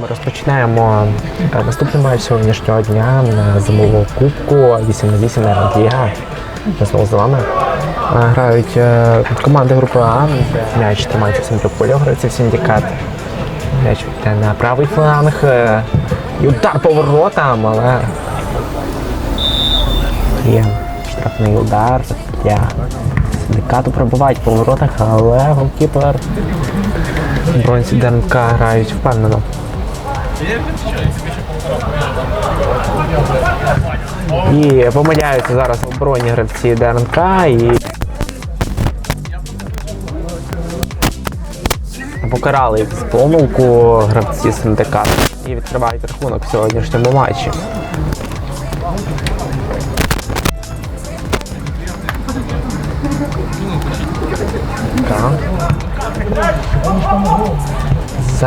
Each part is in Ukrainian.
Ми розпочинаємо е, наступний матч сьогоднішнього дня на зимову кубку 8 на 8 на Ліга. Ми знову з вами. Е, Грають е, команди групи А. М'яч тримається в центрі поля, грається в синдикат. М'яч йде на правий фланг. І удар по воротам, але є штрафний удар для синдикату пробивають по воротах, але голкіпер Бронці ДНК грають впевнено. І помиляються зараз в обороні гравці ДНК і покарали з помилку гравці синдикату і відкривають рахунок в сьогоднішньому матчі. Так.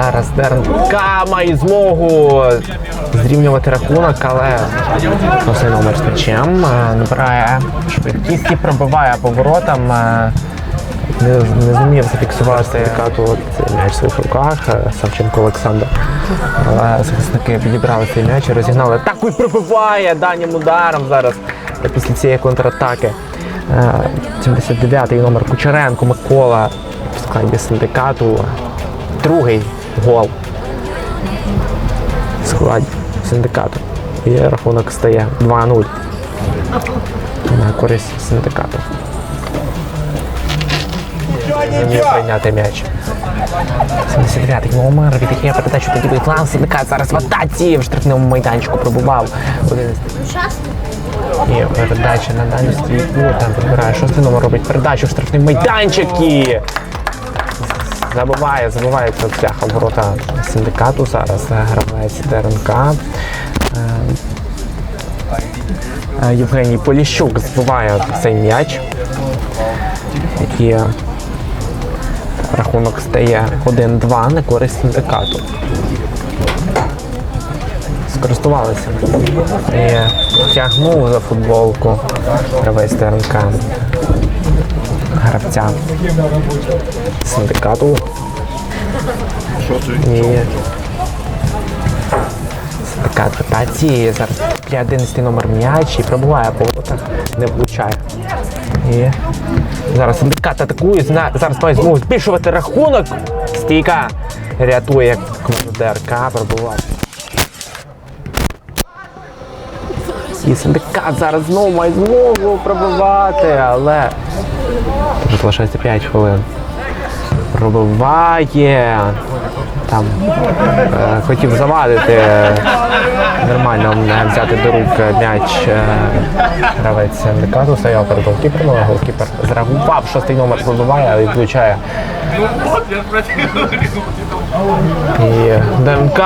Зараз ДРНК має змогу зрівнювати рахунок, але основний номер з м'ячем е, набирає швидкість і пробиває поворотом. е, Не, не зумів зафіксувати от м'яч в своїх руках е, Савченко Олександр. Але захисники підібрали цей м'яч і розігнали атаку і пробиває даним ударом зараз після цієї контратаки. Е, 79-й номер Кучеренко Микола в складі синдикату. Другий гол складі синдикату. І рахунок стає 2-0 на користь синдикату. Зумів прийняти м'яч. 79-й номер віддає передачу тоді від синдикат. Зараз в атаці в штрафному майданчику пробував. 11 і передача на дальню стрільбу. Там підбирає шостий номер, робить передачу в штрафний майданчик забиває ця цяха в ворота синдикату. Зараз е, гравець ДРНК. Е, е, Євгеній Поліщук збиває цей м'яч. І рахунок стає 1-2 на користь синдикату скористувалися. І тягнув за футболку гравець ТРНК гравця синдикату. І синдикат в атаці. Зараз 11 номер м'яч і пробуває по воротах, не влучає. І зараз синдикат атакує, зараз має змогу збільшувати рахунок. Стійка рятує команду ДРК, пробуває. І синдикат зараз знову має змогу пробивати, але залишається 5 хвилин. Пробиває. Там е, хотів завадити нормально не взяти до рук м'яч е, гравець синдикату, стояв перед голкіпером, але голкіпер зреагував, шостий номер пробиває, але відключає і ДНК,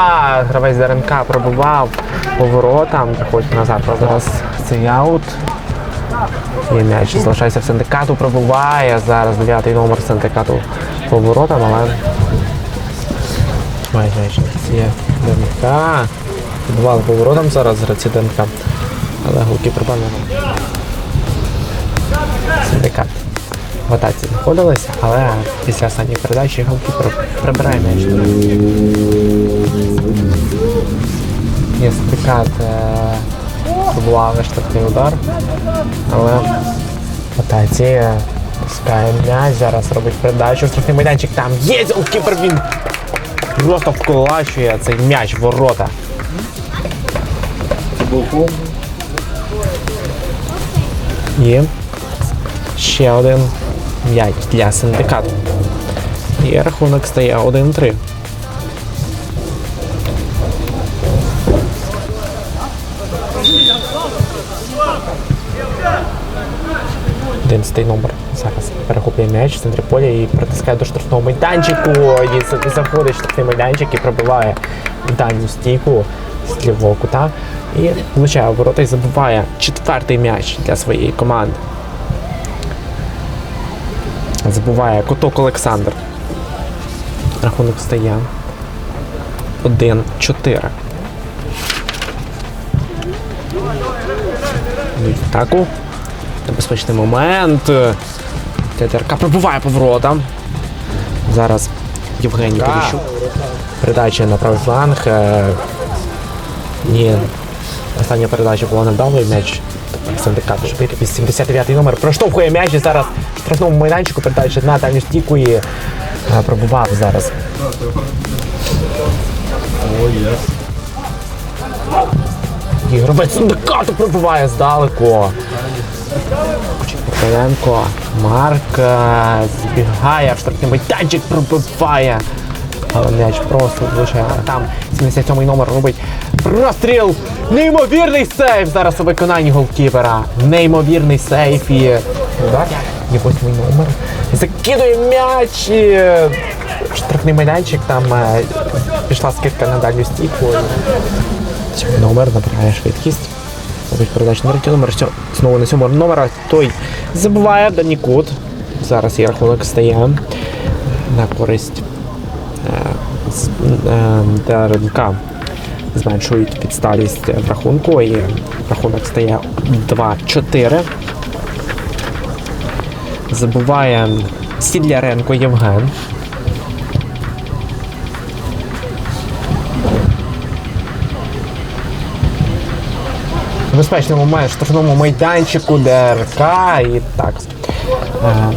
гравець ДНК пробував поворотом, приходить назад. Зараз цей аут. І м'яч залишається в синдикату, пробуває. Зараз дев'ятий номер синдикату поворотом, але м'яч є ДНК. Підбували поворотом зараз гравці ДНК. Але голкіпер певно. Синдикат в атаці знаходилися, але після останньої передачі голкіпер прибирає м'яч. Є синдикат пробував на штрафний удар, але в атаці е, пускає м'яч, зараз робить передачу, штрафний майданчик там є, голкіпер він просто вколачує цей м'яч в ворота. І ще один м'яч для синдикату. І рахунок стає 1-3. Одинадцятий номер зараз перехоплює м'яч в центрі поля і притискає до штрафного майданчику. І заходить штрафний майданчик і пробиває дальню стійку з лівого кута. І влучає в ворота і забиває четвертий м'яч для своєї команди. Забуває Коток Олександр. Рахунок стає 1-4. Йдуть атаку. Небезпечний момент. ТТРК пробуває поворотом. Зараз Євгеній Поліщук. Передача на правий фланг. е, Ні. Остання передача була невдалою. М'яч синдикат Шпик. 89-й номер проштовхує м'яч і зараз в штрафному майданчику передача на дальню стійку і е, пробував зараз. І гравець пробуває здалеку. Порталенко, Марк е, збігає в штрафний майданчик, пробиває. Але м'яч просто влучає. Там 77-й номер робить простріл. Неймовірний сейф зараз у виконанні голкіпера. Неймовірний сейф і удар. Є восьмий номер. Закидує м'яч. І... Штрафний майданчик, там е, пішла скидка на дальню стійку. Сьомий номер набирає швидкість. Передачу на третій номер. Знову на сьомого номера. Той забуває дальній кут. Зараз є рахунок стає на користь е, е, ДРНК. Зменшують підсталість в рахунку і рахунок стає 2-4. Забуває Сідляренко Євген. В штрафному майданчику ДРК і так. Е,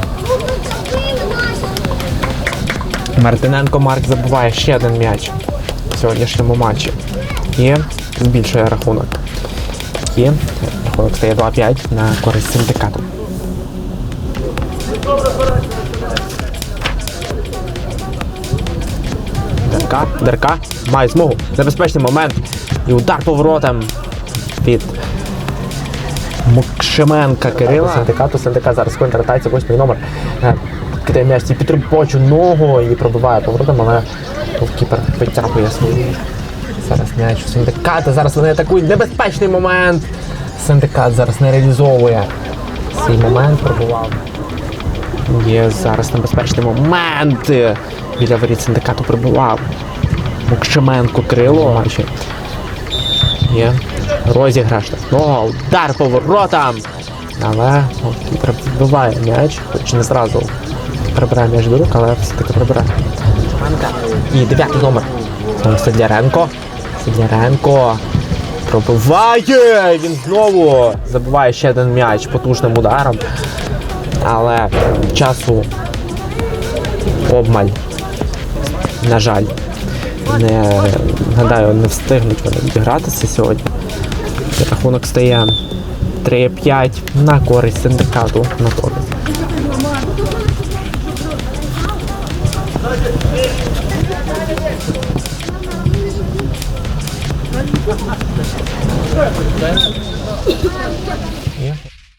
Мартиненко Марк забуває ще один м'яч в сьогоднішньому матчі. І збільшує рахунок. І рахунок стає 2-5 на користь синдикату. Дерка, Дерка має змогу. Небезпечний момент. І удар поворотом від Мокшеменка Кирила. Синдикату, синдикат зараз контратація, восьмий номер. Е, Кидає м'яч і підтримпочу ногу і пробиває поворотом, але кіпер підтягує свою. Зараз м'яч у синдиката. Зараз вони атакують. Небезпечний момент. Синдикат зараз не реалізовує свій момент, пробував. Є зараз небезпечний момент. Біля воріт синдикату прибував. Мокшеменко Крило. Є розіграш штрафного, удар по воротам. Але вбиває м'яч, хоч не зразу прибирає м'яч до рук, але все-таки прибирає. І дев'ятий номер. Знову Сидяренко. Сидяренко. Пробиває! Він знову забиває ще один м'яч потужним ударом. Але часу обмаль. На жаль. Не гадаю, не встигнуть вони відігратися сьогодні. Рахунок стає 3-5 на користь синдикату на користь.